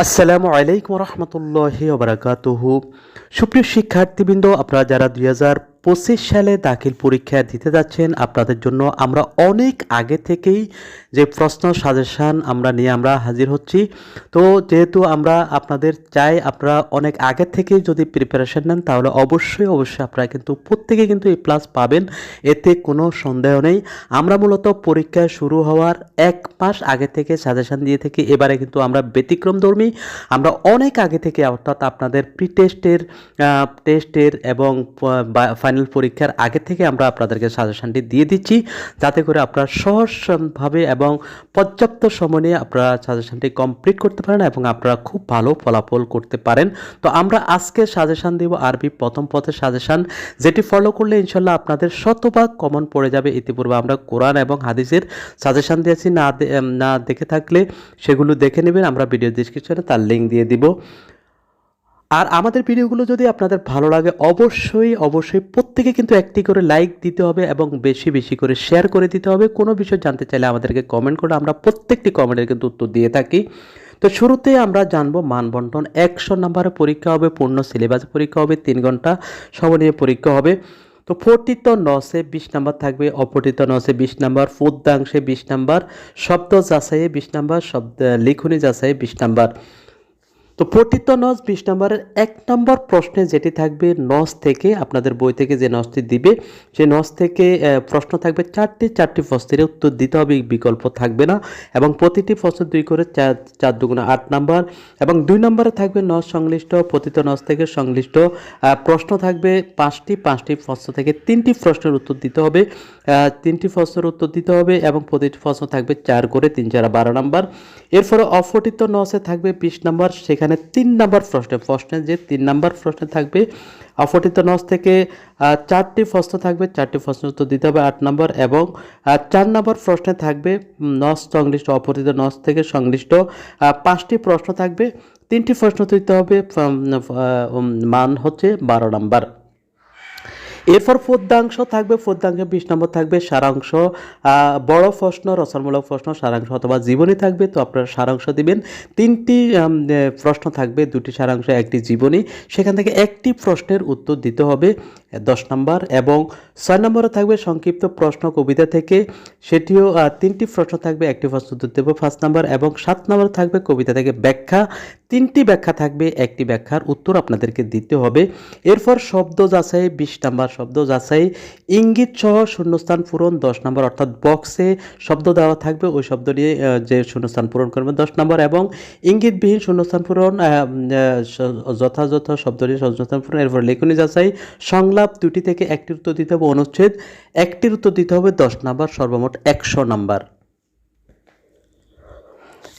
আসসালামু আলাইকুম রহমতুল্লাহ ওবরাকাতুহু সুপ্রিয় শিক্ষার্থীবৃন্দ আপনারা যারা দুই হাজার পঁচিশ সালে দাখিল পরীক্ষা দিতে যাচ্ছেন। আপনাদের জন্য আমরা অনেক আগে থেকেই যে প্রশ্ন সাজেশান আমরা নিয়ে আমরা হাজির হচ্ছি। তো যেহেতু আমরা আপনাদের চাই, আপনারা অনেক আগে থেকেই যদি প্রিপারেশন নেন, তাহলে অবশ্যই অবশ্যই আপনারা কিন্তু প্রত্যেকে কিন্তু এই প্লাস পাবেন। এতে কোনো সন্দেহ নেই। আমরা মূলত পরীক্ষা শুরু হওয়ার এক মাস আগে থেকে সাজেশান দিয়ে থেকে। এবারে কিন্তু আমরা ব্যতিক্রমধর্মী আমরা অনেক আগে থেকে অর্থাৎ আপনাদের প্রি টেস্টের টেস্টের এবং ফাইনাল পরীক্ষার আগে থেকে আমরা আপনাদেরকে সাজেশানটি দিয়ে দিচ্ছি। যাতে করে আপনারা সহজভাবে এবং পর্যাপ্ত সময় নিয়ে আপনারা সাজেশানটি কমপ্লিট করতে পারেন এবং আপনারা খুব ভালো ফলাফল করতে পারেন। তো আমরা আজকে সাজেশান দেব আরবি প্রথম পথের সাজেশান যেটি ফলো করলে ইনশাল্লাহ আপনাদের শতভাগ কমন পড়ে যাবে। ইতিপূর্বে আমরা কোরআন এবং হাদিসের সাজেশান দিয়েছি। না না দেখে থাকলে সেগুলো দেখে নেবেন। আমরা ভিডিও ডিসক্রিপশনে তার লিঙ্ক দিয়ে দিব। আর আমাদের ভিডিওগুলো যদি আপনাদের ভালো লাগে, অবশ্যই অবশ্যই প্রত্যেকে কিন্তু একটি করে লাইক দিতে হবে এবং বেশি বেশি করে শেয়ার করে দিতে হবে। কোনো বিষয় জানতে চাইলে আমাদেরকে কমেন্ট করে আমরা প্রত্যেকটি কমেন্টের কিন্তু উত্তর দিয়ে থাকি। তো শুরুতে আমরা জানব মানবন্টন একশো নম্বরের পরীক্ষা হবে, পূর্ণ সিলেবাস পরীক্ষা হবে, তিন ঘণ্টা সময় নিয়ে পরীক্ষা হবে। তো ফোরটিত নসে বিশ নাম্বার থাকবে, অপঠিত নসে বিশ নাম্বার ফুদ্দাংশে বিশ নাম্বার, শব্দ যাচাইয়ে বিশ নাম্বার, শব্দ লিখনি যাচাইয়ে বিশ নাম্বার। তো পঠিত নস বিশ নম্বরের এক নম্বর প্রশ্নে যেটি থাকবে, নস থেকে আপনাদের বই থেকে যে নসটি দিবে, সেই নস থেকে প্রশ্ন থাকবে চারটি চারটি প্রশ্নের উত্তর দিতে হবে বিকল্প থাকবে না। এবং প্রতিটি প্রশ্ন দুই করে চার চার দুগুণে আট নম্বর। এবং দুই নম্বরে থাকবে নস সংশ্লিষ্ট পতিত নস থেকে সংশ্লিষ্ট প্রশ্ন থাকবে পাঁচটি পাঁচটি প্রশ্ন থেকে তিনটি প্রশ্নের উত্তর দিতে হবে। তিনটি প্রশ্নের উত্তর দিতে হবে এবং প্রতিটি প্রশ্ন থাকবে চার করে তিন চার বারো নাম্বার। এরপরে অফটিত নসে থাকবে বিশ নাম্বার, সেখানে তিন নাম্বার প্রশ্নে প্রশ্নে যে তিন নাম্বার প্রশ্নে থাকবে, অফটিত নস থেকে চারটি প্রশ্ন থাকবে, চারটি প্রশ্ন উত্তর দিতে হবে আট নম্বর এবং চার নম্বর প্রশ্নে থাকবে নস সংশ্লিষ্ট অপরিত নস থেকে সংশ্লিষ্ট পাঁচটি প্রশ্ন থাকবে, তিনটি প্রশ্ন দিতে হবে মান হচ্ছে বারো নাম্বার। এরপর পদ্যাংশ থাকবে পদ্যাংশে বিশ নম্বর থাকবে সারাংশ। বড় প্রশ্ন, রচনামূলক প্রশ্ন, সারাংশ অথবা জীবনী থাকবে, তো আপনারা সারাংশ দিবেন। তিনটি প্রশ্ন থাকবে, দুটি সারাংশ, একটি জীবনী। সেখান থেকে একটি প্রশ্নের উত্তর দিতে হবে দশ নম্বর। এবং ছয় নম্বরে থাকবে সংক্ষিপ্ত প্রশ্ন কবিতা থেকে, সেটিও তিনটি প্রশ্ন থাকবে, একটি প্রশ্ন উত্তর দেবো ফার্স্ট নাম্বার। এবং সাত নম্বর থাকবে কবিতা থেকে ব্যাখ্যা। তিনটি ব্যাখ্যা থাকবে, একটি ব্যাখ্যার উত্তর আপনাদেরকে দিতে হবে। এরপর শব্দ যাচাই, বিশ নাম্বার শব্দ যাচাই, ইঙ্গিত সহ শূন্যস্থান পূরণ দশ নম্বর, অর্থাৎ বক্সে শব্দ দেওয়া থাকবে, ওই শব্দ নিয়ে যে শূন্যস্থান পূরণ করবে দশ নম্বর এবং ইঙ্গিতবিহীন শূন্যস্থান পূরণ যথাযথ শব্দ নিয়ে শূন্যস্থান পূরণ। এরপর লেখনী যাচাই, সংলাপ দুটি থেকে একটির উত্তর দিতে হবে, অনুচ্ছেদ, একটির উত্তর দিতে হবে দশ নম্বর, সর্বমোট একশো নাম্বার।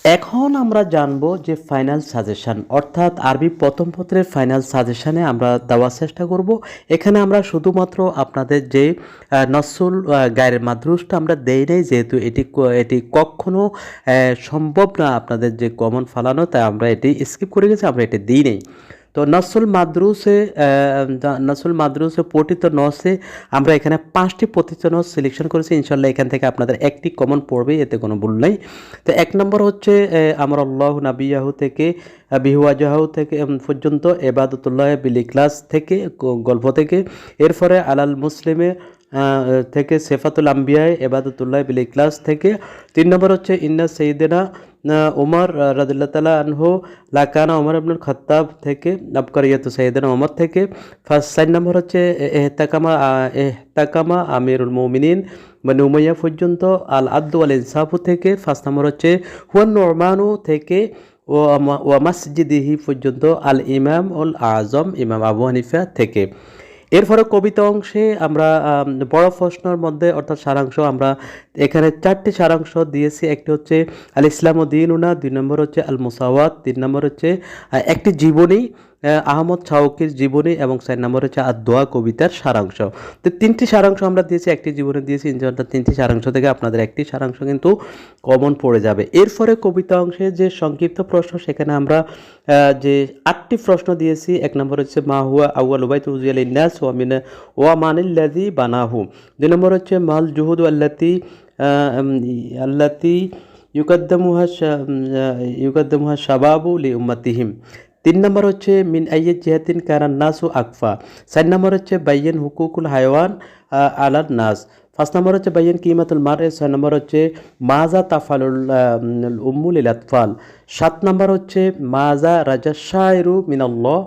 এখন আমরা জানব যে ফাইনাল সাজেশন অর্থাৎ আরবি প্রথম পত্রের ফাইনাল সাজেশানে আমরা দেওয়ার চেষ্টা করব। এখানে আমরা শুধুমাত্র আপনাদের যে নসুল গায়ের মাদ্রুসটা আমরা দেই নাই, যেহেতু এটি এটি কখনও সম্ভব না আপনাদের যে কমন ফালানো, তাই আমরা এটি স্কিপ করে গেছি, আমরা এটি দিই নেই। তো নসুল মাদ্রুসে নসুল মাদ্রুসে পঠিত নসে আমরা এখানে পাঁচটি পঠিত নস সিলেকশন করেছি। ইনশাল্লাহ এখান থেকে আপনাদের একটি কমন পড়বে, এতে কোনো ভুল নাই। তো এক নম্বর হচ্ছে আমার আল্লাহ নাবিয়াহু থেকে বিহুয়াজাহু থেকে পর্যন্ত এবাদতুল্লাহ বিলিক্লাস থেকে গল্প থেকে। এরপরে আলাল মুসলিমে থেকে সেফাতুল আম্বিয়ায় এবাদতুল্লাহ বিল ইখলাস থেকে। তিন নম্বর হচ্ছে, ইন্না সঈদেনা ওমর রাদিল্লা তালা আনহু, লাকানা ওমর আবনুল খত্তাব থেকে, আবকারিয়াত সৈয়দনা ওমর থেকে। ফার্স্ট সাইন নম্বর হচ্ছে এহতাকামা এহতাকামা আমিরুল মৌমিনিন মানে উমাইয়া পর্যন্ত, আল আব্দু আল ইনসাফু থেকে। ফার্স্ট নম্বর হচ্ছে হুয়ান নোরমানু থেকে ওয়া মসজিদিহি পর্যন্ত, আল ইমাম উল আজম ইমাম আবু হানিফা থেকে। এরপরে কবিতা অংশে আমরা আম, বড় প্রশ্নের মধ্যে অর্থাৎ সারাংশ আমরা এখানে চারটি সারাংশ দিয়েছি। একটি হচ্ছে আল ইসলাম উদ্দিন উনা দুই নম্বর হচ্ছে আল মুসাওয়াত তিন নম্বর হচ্ছে একটি জীবনী। আহমদ শাউকির জীবনী এবং চার নম্বর হচ্ছে আর দোয়া কবিতার সারাংশ। তো তিনটি সারাংশ আমরা দিয়েছি, একটি জীবনী দিয়েছি, ইনশাআল্লাহ তিনটি সারাংশ থেকে আপনাদের একটি সারাংশ কিন্তু কমন পড়ে যাবে। এরপরে কবিতা অংশে যে সংক্ষিপ্ত প্রশ্ন, সেখানে আমরা যে আটটি প্রশ্ন দিয়েছি, এক নম্বর হচ্ছে, মা হুয়া আউয়াল উবাইত উজিয়াল ইন্নাস ওয়া মিনা, ওয়া মানিল্লাযী বানাহু? দুই নম্বর হচ্ছে, মাল জুহুদ আল্লাতি আল্লাতি ইউকাদ্দামুহা ইউকাদ্দামুহা শাবাবু লি উম্মাতিহিম? তিন নম্বর হচ্ছে, মিন আইয়ে জিহাতিন কারান নাসু আকফা। চার নম্বর হচ্ছে, বাইয়েন হুকুকুল হায়ওয়ান আলার নাস। পাঁচ নম্বর হচ্ছে, বাইয়েন কিমাতুল মার ছয় নম্বর হচ্ছে মাজা তাফালুল উম্মুল ইলাতফাল সাত নম্বর হচ্ছে মাজা রাজা শায়রু মিনাল্লাহ।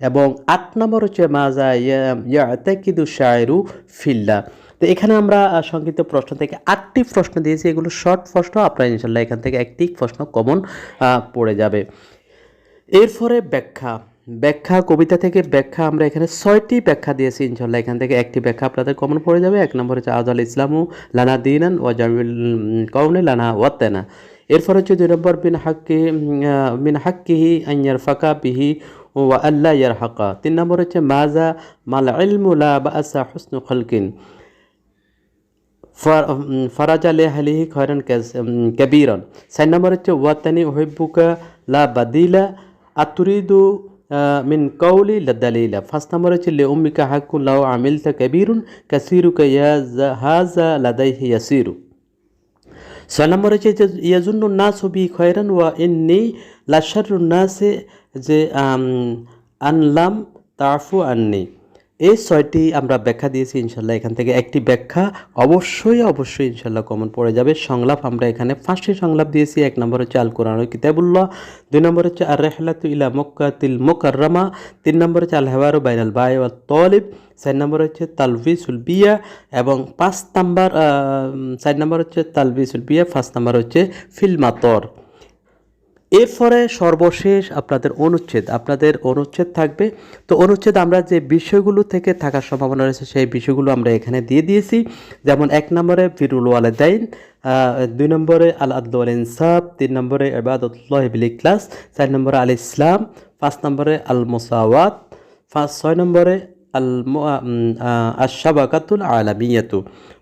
এবং আট নম্বর হচ্ছে মাজা ইয়াতাকিদু শায়রু ফিল্লা তো এখানে আমরা সংক্ষিপ্ত প্রশ্ন থেকে আটটি প্রশ্ন দিয়েছি। এগুলো শর্ট প্রশ্ন, আপনারা ইনশাল্লাহ এখান থেকে একটি প্রশ্ন কমন পড়ে যাবে। এরপরে ব্যাখ্যা। ব্যাখ্যা, কবিতা থেকে ব্যাখ্যা আমরা এখানে ছয়টি ব্যাখ্যা দিয়েছি ইনশাল্লাহ এখান থেকে একটি ব্যাখ্যা আপনাদের কমন পড়ে যাবে। এক নম্বর হচ্ছে আজ আল ইসলামু লানা দিনান ও জামিল কৌনে লানা ওয়াত্তেনা। এরপর হচ্ছে, দুই নম্বর বিন হাক্কি মিন হাক্কিহি আইয়ার ফাঁকা বিহি ও আল্লাহ ইয়ার হাক্কা তিন নম্বর হচ্ছে মাজা মাল ইলমু লা বাসা হুসনু খলকিন। ফরাজা লে হালিহি খয়রান কবিরন। চার নম্বর হচ্ছে ওয়াতানি ওহিবুকা লা বাদিলা আতুরিদু আহ, মিন কৌলি লাদালিলা ফার্স্ট নম্বর হচ্ছে লে উম্মিকা হাকুন লাউ আমিলতা কবিরুন কাসিরুকা ইয়া হাজা লাদাইহি ইয়াসিরু ছয় নম্বর হচ্ছে যে ইয়াজুন্নু নাস হবি এই ছয়টি আমরা ব্যাখ্যা দিয়েছি, ইনশাল্লাহ এখান থেকে একটি ব্যাখ্যা অবশ্যই অবশ্যই ইনশাল্লাহ কমন পড়ে যাবে। সংলাপ আমরা এখানে পাঁচটি সংলাপ দিয়েছি, এক নম্বর হচ্ছে আল কোরআন কিতাবুল্লাহ, দুই নম্বর হচ্ছে আর রেহলাতু ইলা মক্কাতিল মোকাররমা, তিন নম্বর হচ্ছে আল হেওয়ারু বাইনাল বাই তলিব, চার নম্বর হচ্ছে তালভিসুল বিয়া এবং পাঁচ নাম্বার চার নম্বর হচ্ছে তালভিসুল বিয়া, পাঁচ নাম্বার হচ্ছে ফিল্মাতর এরপরে সর্বশেষ আপনাদের অনুচ্ছেদ। আপনাদের অনুচ্ছেদ থাকবে। তো অনুচ্ছেদ আমরা যে বিষয়গুলো থেকে থাকার সম্ভাবনা রয়েছে, সেই বিষয়গুলো আমরা এখানে দিয়ে দিয়েছি। যেমন এক নম্বরে, ফিরুল ওয়ালেদাইন দুই নম্বরে, আল আদল ইনসাফ, তিন নম্বরে এবাদতুল্লাহ ক্লাস চার নম্বরে, আল ইসলাম, পাঁচ নম্বরে, আল মোসাওয়াত, পাঁচ, ছয় নম্বরে, আল আশাবাকাতুল আলামিয়াতু।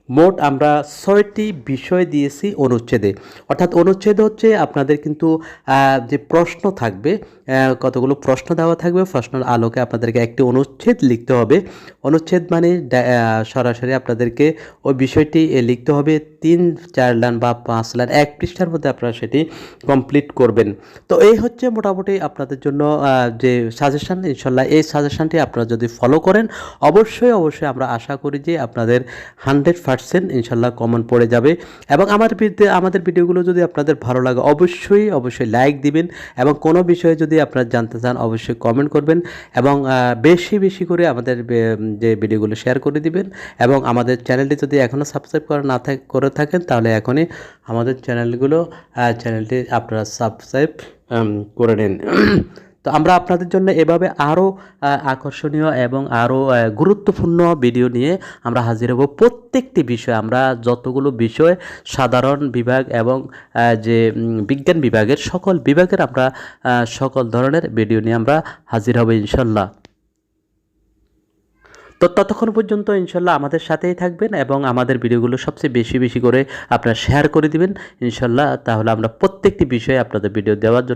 মোট আমরা ছয়টি বিষয় দিয়েছি অনুচ্ছেদে। অর্থাৎ অনুচ্ছেদ হচ্ছে আপনাদের কিন্তু যে প্রশ্ন থাকবে কতগুলো প্রশ্ন দেওয়া থাকবে, প্রশ্নের আলোকে আপনাদেরকে একটি অনুচ্ছেদ লিখতে হবে। অনুচ্ছেদ মানে সরাসরি আপনাদেরকে ওই বিষয়টি লিখতে হবে, তিন চার লাইন বা পাঁচ লাইন, এক পৃষ্ঠার মধ্যে আপনারা সেটি কমপ্লিট করবেন। তো এই হচ্ছে মোটামুটি আপনাদের জন্য যে সাজেশন ইনশাল্লাহ এই সাজেশনটি আপনারা যদি ফলো করেন, অবশ্যই অবশ্যই আমরা আশা করি যে আপনাদের হান্ড্রেড পার্সেন্ট ইনশাল্লাহ কমন পড়ে যাবে। এবং আমার আমাদের ভিডিওগুলো যদি আপনাদের ভালো লাগে, অবশ্যই অবশ্যই লাইক দিবেন এবং কোনো বিষয়ে যদি আপনারা জানতে চান, অবশ্যই কমেন্ট করবেন এবং বেশি বেশি করে আমাদের যে ভিডিওগুলো শেয়ার করে দিবেন এবং আমাদের চ্যানেলটি যদি এখনও সাবস্ক্রাইব করা না করে থাকেন, তাহলে এখনই আমাদের চ্যানেলগুলো চ্যানেলটি আপনারা সাবস্ক্রাইব করে নিন। তো আমরা আপনাদের জন্য এভাবে আরও আকর্ষণীয় এবং আরও গুরুত্বপূর্ণ ভিডিও নিয়ে আমরা হাজির হব। প্রত্যেকটি বিষয় আমরা যতগুলো বিষয়, সাধারণ বিভাগ এবং যে বিজ্ঞান বিভাগের সকল বিভাগের আমরা সকল ধরনের ভিডিও নিয়ে আমরা হাজির হব ইনশাল্লাহ। তো ততক্ষণ পর্যন্ত ইনশাল্লাহ আমাদের সাথেই থাকবেন এবং আমাদের ভিডিওগুলো সবচেয়ে বেশি বেশি করে আপনারা শেয়ার করে দিবেন ইনশাল্লাহ। তাহলে আমরা প্রত্যেকটি বিষয়ে আপনাদের ভিডিও দেওয়ার জন্য